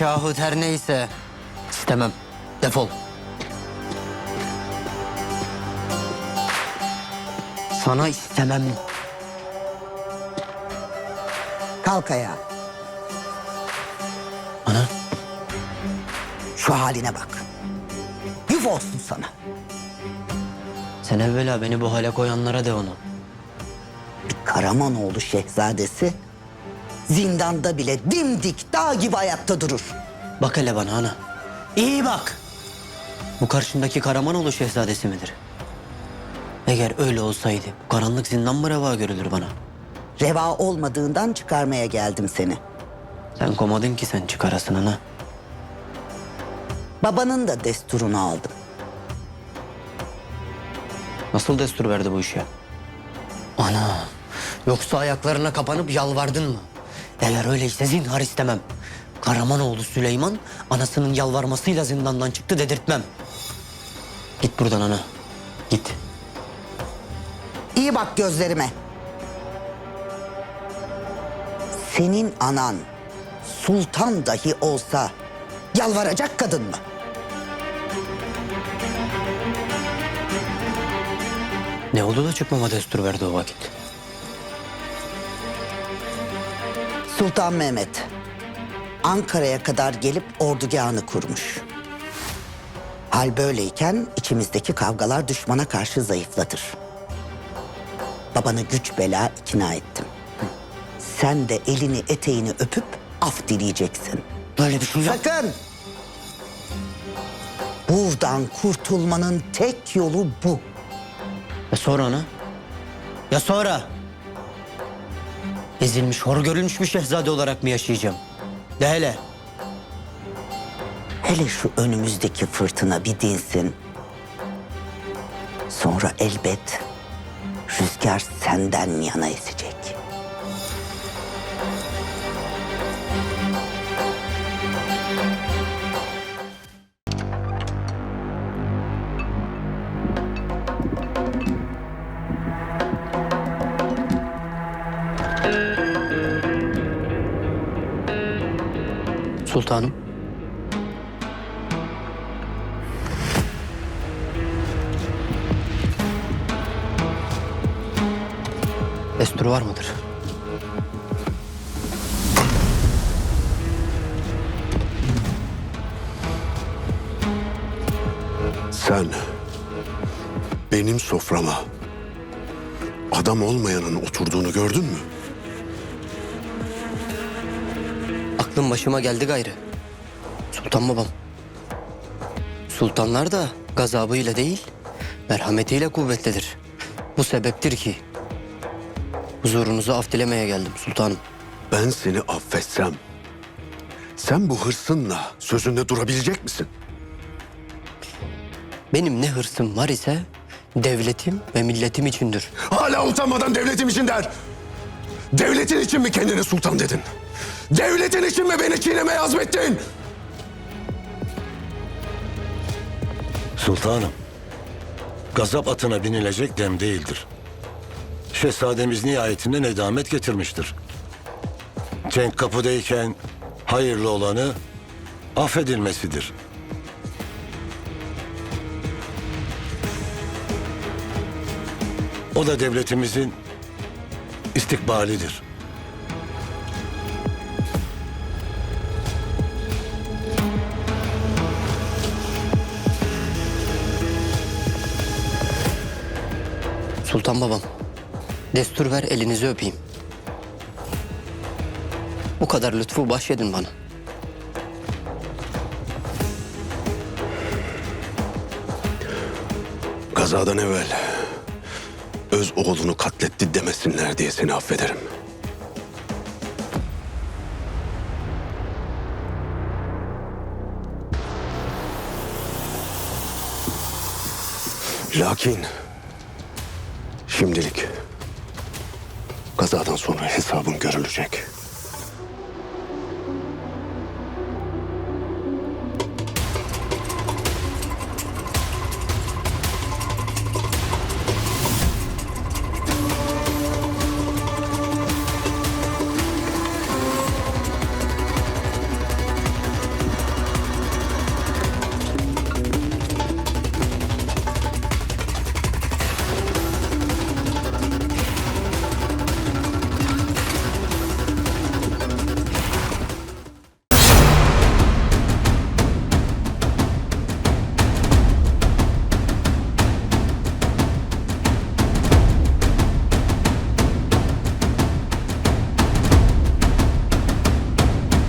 yahut her neyse istemem. Defol. Sana istemem. Kalk ayağa. Ana Şu haline bak. Yuf olsun sana. sen evvela beni bu hale koyanlara de onu. Bir Karamanoğlu şehzadesi zindanda bile dimdik dağ gibi ayakta durur. Bak hele bana ana. İyi bak. Bu karşındaki Karamanoğlu şehzadesi midir? Eğer öyle olsaydı bu karanlık zindan mı reva görülür bana? Reva olmadığından çıkarmaya geldim seni. Sen komadın ki sen çıkarasın ana. Babanın da desturunu aldım. Nasıl destur verdi bu işe? Ana, yoksa ayaklarına kapanıp yalvardın mı? Eğer öyleyse zinhar istemem. Karamanoğlu Süleyman anasının yalvarmasıyla zindandan çıktı dedirtmem. Git buradan ana, git. İyi bak gözlerime. Senin anan sultan dahi olsa yalvaracak kadın mı? Ne oldu da çıkmama destur verdi o vakit? Sultan Mehmet Ankara'ya kadar gelip ordugahını kurmuş. Hal böyleyken içimizdeki kavgalar düşmana karşı zayıflatır. Babanı güç bela ikna ettim. Sen de elini eteğini öpüp af dileyeceksin. Böyle bir şey yok. Sakın! Buradan kurtulmanın tek yolu bu. Ya sonra ana? Ya sonra? Ezilmiş, hor görülmüş bir şehzade olarak mı yaşayacağım? De hele. Hele şu önümüzdeki fırtına bir dinsin. Sonra elbet rüzgar senden yana esecek. Sultanım. Destur var mıdır? Sen benim soframa adam olmayanın oturduğunu gördün mü? Aklım başıma geldi gayrı. Sultan babam. Sultanlar da gazabıyla değil, merhametiyle kuvvetlidir. Bu sebeptir ki huzurunuzu af dilemeye geldim sultanım. Ben seni affetsem sen bu hırsınla sözünde durabilecek misin? Benim ne hırsım var ise devletim ve milletim içindir. Hala utanmadan devletim için der. Devletin için mi kendine sultan dedin? Devletin için mi beni çiğnemeye azmettin? Sultanım, gazap atına binilecek dem değildir. Şehzademiz nihayetinde nedamet getirmiştir. Cenk kapıdayken hayırlı olanı affedilmesidir. O da devletimizin istikbalidir. Sultan babam, destur ver elinizi öpeyim. Bu kadar lütfu bahşedin bana. Kazadan evvel öz oğlunu katletti demesinler diye seni affederim. Lakin şimdilik kazadan sonra hesabın görülecek.